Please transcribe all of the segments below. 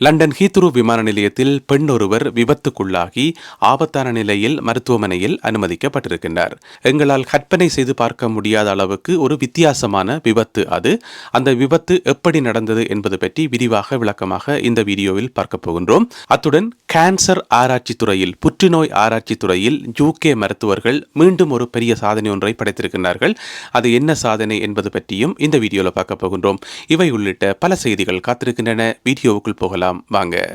London Heathrow விமான நிலையத்தில் பெண் ஒருவர் விபத்துக்குள்ளாகி ஆபத்தான நிலையில் மருத்துவமனையில் அனுமதிக்கப்பட்டிருக்கின்றார். எங்களால் கற்பனை செய்து பார்க்க முடியாத அளவுக்கு ஒரு வித்தியாசமான விபத்து அது. அந்த விபத்து எப்படி நடந்தது என்பது பற்றி விரிவாக விளக்கமாக இந்த வீடியோவில் பார்க்க போகின்றோம். அத்துடன் கேன்சர் ஆராய்ச்சி துறையில் புற்றுநோய் ஆராய்ச்சி துறையில் யூகே மருத்துவர்கள் மீண்டும் ஒரு பெரிய சாதனை ஒன்றை படைத்திருக்கிறார்கள் அது என்ன சாதனை என்பது பற்றியும் இந்த வீடியோவில் பார்க்க போகின்றோம். இவை உள்ளிட்ட பல செய்திகள் காத்திருக்கின்றன. வீடியோவுக்குள் போகலாம். வாங்க.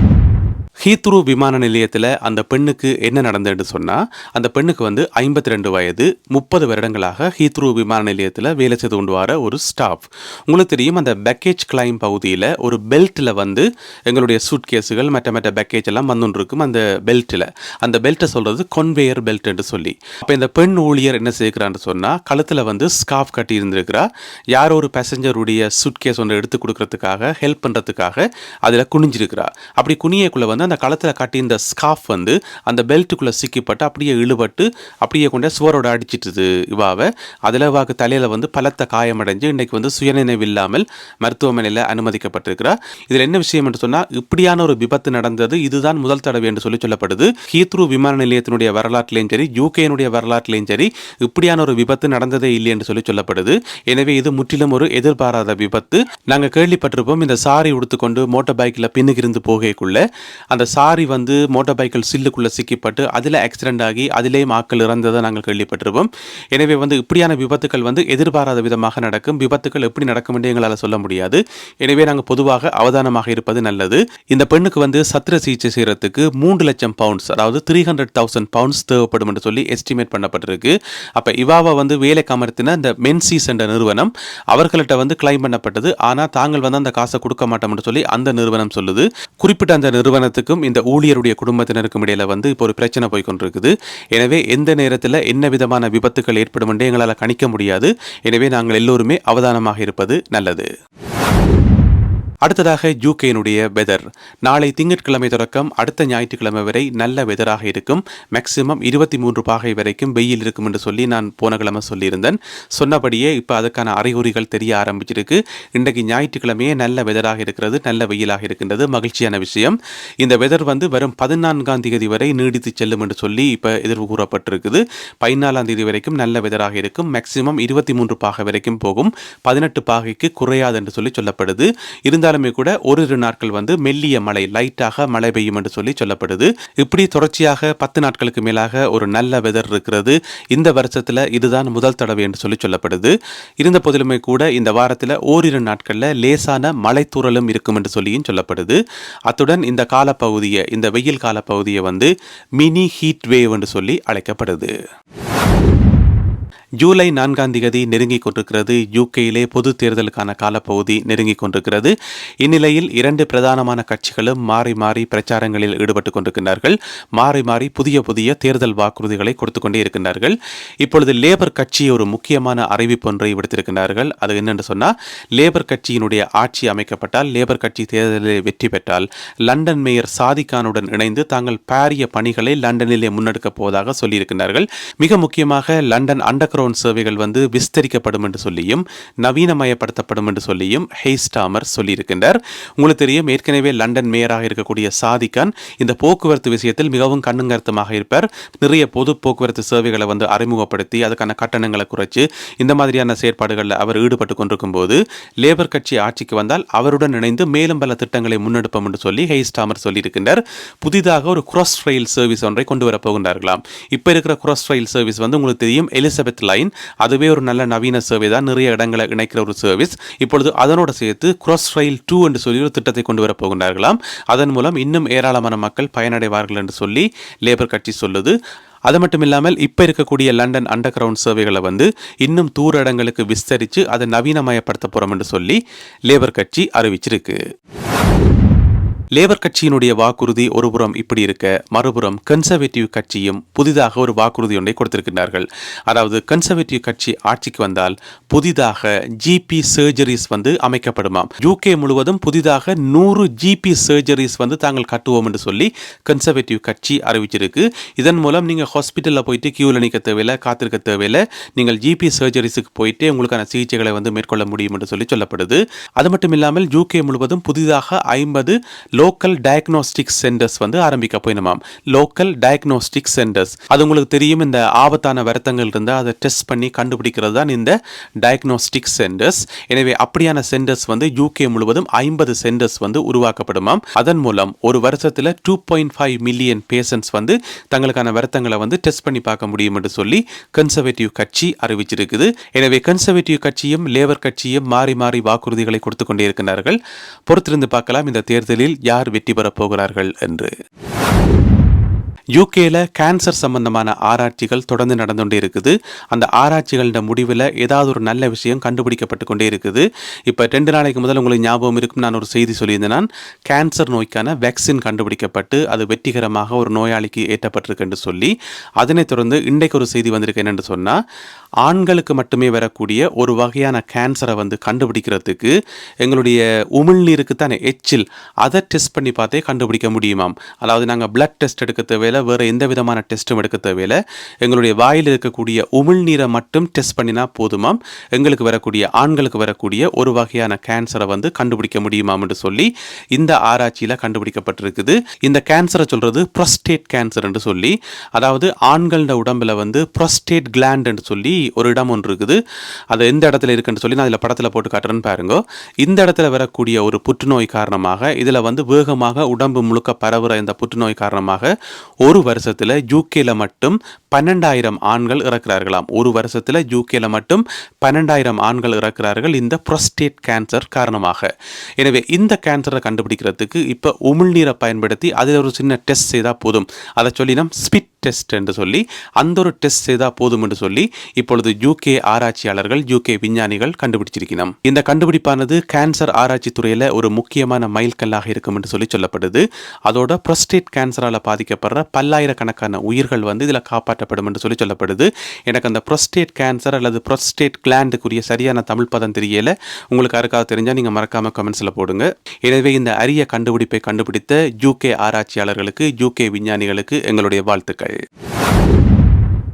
ஹீத்ரூ விமான நிலையத்தில் அந்த பெண்ணுக்கு என்ன நடந்ததுன்னு சொன்னால் அந்த பெண்ணுக்கு வந்து ஐம்பத்தி ரெண்டு வயது முப்பது வருடங்களாக ஹீத்ரூ விமான நிலையத்தில் வேலை செய்து கொண்டு வர ஒரு ஸ்டாஃப் உங்களுக்கு தெரியும் அந்த பேக்கேஜ் கிளைம் பகுதியில் ஒரு பெல்ட்டில் வந்து எங்களுடைய சூட் கேஸுகள் மற்ற மற்ற பேக்கேஜ் எல்லாம் வந்துருக்கும் இருக்கும் அந்த பெல்ட்டில் அந்த பெல்ட்டை சொல்கிறது கொன்வேயர் பெல்ட் என்று சொல்லி. அப்போ இந்த பெண் ஊழியர் என்ன செய்கிறான்னு சொன்னால் கழுத்தில் வந்து ஸ்காஃப் கட்டி இருந்திருக்கிறா. யாரோ ஒரு பேசஞ்சருடைய சூட் கேஸ் ஒன்று எடுத்து கொடுக்கறதுக்காக ஹெல்ப் பண்ணுறதுக்காக அதில் குனிஞ்சிருக்கிறா. அப்படி குனியக்குள்ளே வந்து அந்த களத்தில் காட்டியிருந்த ஸ்காஃப் வந்து அந்த பெல்ட்டுக்குள்ளே சிக்கிப்பட்டு அப்படியே இழுபட்டு அப்படியே கொண்டே சுவரோடு அடிச்சிட்டுது இவாவை. அதில் இவாக்கு தலையில் வந்து பலத்த காயமடைஞ்சு இன்னைக்கு வந்து சுயநினைவு இல்லாமல் மருத்துவமனையில் அனுமதிக்கப்பட்டிருக்கிறார். இதில் என்ன விஷயம் என்று சொன்னால் இப்படியான ஒரு விபத்து நடந்தது இதுதான் முதல் தடவை என்று சொல்லி சொல்லப்படுது. ஹீத்ரூ விமான நிலையத்தினுடைய வரலாற்றிலையும் சரி யூகேனுடைய வரலாற்றிலையும் சரி இப்படியான ஒரு விபத்து நடந்ததே இல்லை என்று சொல்லி சொல்லப்படுது. எனவே இது முற்றிலும் ஒரு எதிர்பாராத விபத்து. நாங்கள் கேள்விப்பட்டிருப்போம் இந்த சாரி உடுத்துக்கொண்டு மோட்டார் பைக்கில் பின்னுக்கு இருந்து போகக்குள்ள அந்த சாரி வந்து மோட்டார் பைக்கில் சில்லுக்குள்ளே சிக்கிப்பட்டு அதில் ஆக்சிடென்ட் ஆகி அதிலேயும் ஆக்கள் இறந்ததை நாங்கள் கேள்விப்பட்டிருப்போம். எனவே வந்து இப்படியான விபத்துக்கள் வந்து எதிர்பாராத விதமாக நடக்கும். விபத்துக்கள் எப்படி நடக்கும் என்று எங்களால் சொல்ல முடியாது. எனவே நாங்கள் பொதுவாக அவதானமாக இருப்பது நல்லது. இந்த பெண்ணுக்கு வந்து சத்திர சிகிச்சை செய்கிறதுக்கு மூன்று லட்சம் பவுண்ட்ஸ் அதாவது த்ரீ ஹண்ட்ரட் தௌசண்ட் பவுண்ட்ஸ் தேவைப்படும் என்று சொல்லி எஸ்டிமேட் பண்ணப்பட்டிருக்கு. அப்போ இவாவை வந்து வேலைக்கு அமர்த்தின இந்த மென்சிஸ் என்ற நிறுவனம் அவர்கள்ட்ட வந்து கிளைம் பண்ணப்பட்டது. ஆனால் தாங்கள் வந்து அந்த காசை கொடுக்க மாட்டோம்னு சொல்லி அந்த நிறுவனம் சொல்லுது. குறிப்பிட்ட அந்த நிறுவனத்துக்கு ஊழியருக்கும் இந்த ஊழியருடைய குடும்பத்தினருக்கும் இடையில வந்து இப்போ ஒரு பிரச்சனை போய் கொண்டிருக்குது. எனவே எந்த நேரத்தில் என்ன விதமான விபத்துக்கள் ஏற்படும் என்று எங்களால் கணிக்க முடியாது. எனவே நாங்கள் எல்லோருமே அவதானமாக இருப்பது நல்லது. அடுத்ததாக யூகேனுடைய வெதர் நாளை திங்கட்கிழமை தொடக்கம் அடுத்த ஞாயிற்றுக்கிழமை வரை நல்ல வெதராக இருக்கும். மேக்சிமம் இருபத்தி மூன்று பாகை வரைக்கும் வெயில் இருக்கும் என்று சொல்லி நான் போன கிழமை சொல்லியிருந்தேன். சொன்னபடியே இப்போ அதுக்கான அறிகுறிகள் தெரிய ஆரம்பிச்சிருக்கு. இன்றைக்கு ஞாயிற்றுக்கிழமையே நல்ல வெதராக இருக்கிறது நல்ல வெயிலாக இருக்கின்றது. மகிழ்ச்சியான விஷயம். இந்த வெதர் வந்து வரும் பதினான்காம் தேதி வரை நீடித்து செல்லும் என்று சொல்லி இப்போ எதிர்வு கூறப்பட்டிருக்குது. பதினாலாம் தேதி வரைக்கும் நல்ல வெதராக இருக்கும். மேக்சிமம் இருபத்தி மூன்று பாகை வரைக்கும் போகும். பதினெட்டு பாகைக்கு குறையாது என்று சொல்லி சொல்லப்படுது. இருந்தால் இருந்தாலுமே கூட ஓரிரு நாட்கள் வந்து மெல்லிய மழை லைட்டாக மழை பெய்யும் என்று சொல்லி சொல்லப்படுது. இப்படி தொடர்ச்சியாக பத்து நாட்களுக்கு மேலாக ஒரு நல்ல வெதர் இருக்கிறது. இந்த வருஷத்துல இதுதான் முதல் தடவை என்று சொல்லி சொல்லப்படுது. இருந்த போதிலுமே கூட இந்த வாரத்தில் ஓரிரு நாட்களில் லேசான மலைத்தூரலும் இருக்கும் என்று சொல்லியும் சொல்லப்படுது. அத்துடன் இந்த காலப்பகுதியை இந்த வெயில் காலப்பகுதியை வந்து மினி ஹீட் வேவ் என்று சொல்லி அழைக்கப்படுது. ஜூலை நான்காம் தேதி நெருங்கிக் கொண்டிருக்கிறது யூகேயிலே பொது தேர்தலுக்கான காலப்பகுதி நெருங்கிக் கொண்டிருக்கிறது. இந்நிலையில் இரண்டு பிரதானமான கட்சிகளும் மாறி மாறி பிரச்சாரங்களில் ஈடுபட்டுக் கொண்டிருக்கிறார்கள் மாறி மாறி புதிய புதிய தேர்தல் வாக்குறுதிகளை கொடுத்து கொண்டே இருக்கின்றார்கள். இப்பொழுது லேபர் கட்சி ஒரு முக்கியமான அறிவிப்பு ஒன்றை விடுத்திருக்கின்றார்கள். அது என்னென்று சொன்னால் லேபர் கட்சியினுடைய ஆட்சி அமைக்கப்பட்டால் லேபர் கட்சி தேர்தலில் வெற்றி பெற்றால் லண்டன் மேயர் சாதிகானுடன் இணைந்து தாங்கள் பாரிய பணிகளை லண்டனிலே முன்னெடுக்கப் போவதாக சொல்லியிருக்கிறார்கள் மிக முக்கியமாக லண்டன் அண்டர் கிரவுண்ட் சேவைகள் வந்து விஸ்தரிக்கப்படும் என்று சொல்லியும் நவீனமயப்படுத்தப்படும் என்று சொல்லியும் ஹெய்ஸ்டாமர் சொல்லியிருக்கின்றார். உங்களுக்கு தெரியும் ஏற்கனவே லண்டன் மேயராக இருக்கக்கூடிய சாதிகான் இந்த போக்குவரத்து விஷயத்தில் மிகவும் கண்ணுங்கருத்தமாக இருப்பார். நிறைய பொது போக்குவரத்து சேவைகளை வந்து அறிமுகப்படுத்தி அதுக்கான கட்டணங்களை குறைச்சு இந்த மாதிரியான செயற்பாடுகளில் அவர் ஈடுபட்டு கொண்டிருக்கும் போது லேபர் கட்சி ஆட்சிக்கு வந்தால் அவருடன் இணைந்து மேலும் பல திட்டங்களை முன்னெடுப்போம் என்று சொல்லி ஹெய்ஸ்டாமர் சொல்லியிருக்கின்றார். புதிதாக ஒரு cross ரயில் சர்வீஸ் ஒன்றை கொண்டு வரப்போகின்றார்களாம் இப்போ இருக்கிற cross ரயில் சர்வீஸ் வந்து உங்களுக்கு தெரியும் எலிசபெத் லைன் அதுவே ஒரு நல்ல நவீன சேவை தான். நிறைய இடங்களை இணைக்கிற ஒரு சர்வீஸ் இப்பொழுது அதனோட சேர்த்து கிராஸ் ரயில் டூ என்று சொல்லி ஒரு திட்டத்தை கொண்டு வர போகின்றார்களாம். அதன் மூலம் இன்னும் ஏராளமான மக்கள் பயனடைவார்கள் என்று சொல்லி லேபர் கட்சி சொல்லுது. அது மட்டும் இல்லாமல் இப்போ இருக்கக்கூடிய லண்டன் அண்டர் கிரவுண்ட் சேவைகளை வந்து இன்னும் தூர இடங்களுக்கு விஸ்தரித்து அதை நவீனமயப்படுத்த போகிறோம் என்று சொல்லி லேபர் கட்சி அறிவிச்சிருக்கு. லேபர் கட்சியினுடைய வாக்குறுதி ஒருபுறம் இப்படி இருக்க மறுபுறம் கன்சர்வேட்டிவ் கட்சியும் புதிதாக ஒரு வாக்குறுதி ஒன்றை கொடுத்திருக்கிறார்கள் அதாவது கன்சர்வேட்டிவ் கட்சி ஆட்சிக்கு வந்தால் புதிதாக ஜிபி சர்ஜரிஸ் வந்து அமைக்கப்படுமாம். யூகே முழுவதும் புதிதாக நூறு ஜிபி சர்ஜரிஸ் வந்து தாங்கள் கட்டுவோம் என்று சொல்லி கன்சர்வேட்டிவ் கட்சி அறிவிச்சிருக்கு. இதன் மூலம் நீங்கள் ஹாஸ்பிட்டலில் போயிட்டு கியூவில் நிற்க தேவையில்லை காத்திருக்க தேவையில்லை நீங்கள் ஜிபி சர்ஜரிஸுக்கு போயிட்டு உங்களுக்கான சிகிச்சைகளை வந்து மேற்கொள்ள முடியும் என்று சொல்லி சொல்லப்படுது. அது மட்டும் இல்லாமல் யூகே முழுவதும் புதிதாக ஐம்பது லோக்கல் டயக்னோஸ்டிக் சென்டர்ஸ் வந்து ஆரம்பிக்க போயினுமாம். லோக்கல் டயக்னோஸ்டிக் சென்டர்ஸ் அது உங்களுக்கு தெரியும் இந்த ஆபத்தான வருத்தங்கள் இருந்தால் அதை டெஸ்ட் பண்ணி கண்டுபிடிக்கிறது தான் இந்த டயக்னோஸ்டிக் சென்டர்ஸ் எனவே அப்படியான சென்டர்ஸ் வந்து யூகே முழுவதும் ஐம்பது சென்டர்ஸ் வந்து உருவாக்கப்படுமாம் அதன் மூலம் ஒரு வருஷத்தில் two point five million patients வந்து தங்களுக்கான வருத்தங்களை வந்து டெஸ்ட் பண்ணி பார்க்க முடியும் என்று சொல்லி கன்சர்வேட்டிவ் கட்சி அறிவிச்சிருக்குது. எனவே கன்சர்வேட்டிவ் கட்சியும் லேபர் கட்சியும் மாறி மாறி வாக்குறுதிகளை கொடுத்து கொண்டே இருக்கிறார்கள் பொறுத்திருந்து பார்க்கலாம். இந்த தேர்தலில் யார் வெற்றி பெறப் போகிறார்கள் என்று. யூகேல கேன்சர் சம்பந்தமான ஆராய்ச்சிகள் தொடர்ந்து நடந்து கொண்டே இருக்குது. அந்த ஆராய்ச்சிகளோட முடிவில் ஏதாவது ஒரு நல்ல விஷயம் கண்டுபிடிக்கப்பட்டு கொண்டே இருக்குது. இப்போ ரெண்டு நாளைக்கு முதல் உங்களுக்கு ஞாபகம் இருக்கும் நான் ஒரு செய்தி சொல்லியிருந்தேன். நான் கேன்சர் நோய்க்கான வேக்சின் கண்டுபிடிக்கப்பட்டு அது வெற்றிகரமாக ஒரு நோயாளிக்கு ஏற்றப்பட்டிருக்குன்னு சொல்லி அதனைத் தொடர்ந்து இன்றைக்கு ஒரு செய்தி வந்திருக்கு என்னென்று சொன்னால் ஆண்களுக்கு மட்டுமே வரக்கூடிய ஒரு வகையான கேன்சரை வந்து கண்டுபிடிக்கிறதுக்கு எங்களுடைய உமிழ்நீருக்கு தானே எச்சில் அதை டெஸ்ட் பண்ணி பார்த்தே கண்டுபிடிக்க முடியுமாம். அதாவது நாங்கள் பிளட் டெஸ்ட் எடுக்க தேவையில்லை. வேறு எந்த விதமான டெஸ்ட்டும் எடுக்க தேவையில்லை. எங்களுடைய வாயில் இருக்கக்கூடிய உமிழ்நீரை மட்டும் டெஸ்ட் பண்ணினா போதுமாம். எங்களுக்கு வரக்கூடிய ஆண்களுக்கு வரக்கூடிய ஒரு வகையான கேன்சரை வந்து கண்டுபிடிக்க முடியுமாம் என்று சொல்லி இந்த ஆராய்ச்சியில் கண்டுபிடிக்கப்பட்டிருக்குது. இந்த கேன்சரை சொல்கிறது ப்ரொஸ்டேட் கேன்சர் என்று சொல்லி அதாவது ஆண்களோட உடம்பில் வந்து ப்ரொஸ்டேட் கிளாண்ட் என்று சொல்லி ஒரு இடம் ஒன்று இருக்குது. அது எந்த இடத்துல இருக்குன்னு சொல்லி நான் அதில் படத்தில் போட்டு காட்டுறேன்னு பாருங்க. இந்த இடத்துல வரக்கூடிய ஒரு புற்றுநோய் காரணமாக இதில் வந்து வேகமாக உடம்பு முழுக்க பரவுகிற இந்த புற்றுநோய் காரணமாக ஒரு வருஷத்தில் யூகேல மட்டும் பன்னெண்டாயிரம் ஆண்கள் இறக்கிறார்களாம். ஒரு வருஷத்தில் யூகேல மட்டும் பன்னெண்டாயிரம் ஆண்கள் இறக்கிறார்கள் இந்த ப்ரொஸ்டேட் கேன்சர் காரணமாக. எனவே இந்த கேன்சரை கண்டுபிடிக்கிறதுக்கு இப்போ உமிழ்நீரை பயன்படுத்தி அதில் ஒரு சின்ன டெஸ்ட் செய்தால் போதும். அதை சொல்லி நம் ஸ்பிட் டெஸ்ட் என்று சொல்லி அந்த ஒரு டெஸ்ட் செய்தால் போதும் என்று சொல்லி இப்பொழுது யூகே ஆராய்ச்சியாளர்கள் யூகே விஞ்ஞானிகள் கண்டுபிடிச்சிருக்கணும் இந்த கண்டுபிடிப்பானது கேன்சர் ஆராய்ச்சி துறையில் ஒரு முக்கியமான மைல்கல்லாக இருக்கும் என்று சொல்லி சொல்லப்படுது. அதோட ப்ரொஸ்டேட் கேன்சரால் பாதிக்கப்படுற பல்லாயிரக்கணக்கான உயிர்கள் வந்து இதில் காப்பாற்றப்படும் என்று சொல்லி சொல்லப்படுது. எனக்கு அந்த ப்ரொஸ்டேட் கேன்சர் அல்லது ப்ரொஸ்டேட் கிளாண்டுக்குரிய சரியான தமிழ் பதம் தெரியல. உங்களுக்கு யாருக்காவது தெரிஞ்சால் நீங்கள் மறக்காமல் கமெண்ட்ஸில் போடுங்க. எனவே இந்த அரிய கண்டுபிடிப்பை கண்டுபிடித்த யூகே ஆராய்ச்சியாளர்களுக்கு யூகே விஞ்ஞானிகளுக்கு எங்களுடைய வாழ்த்துக்கள்.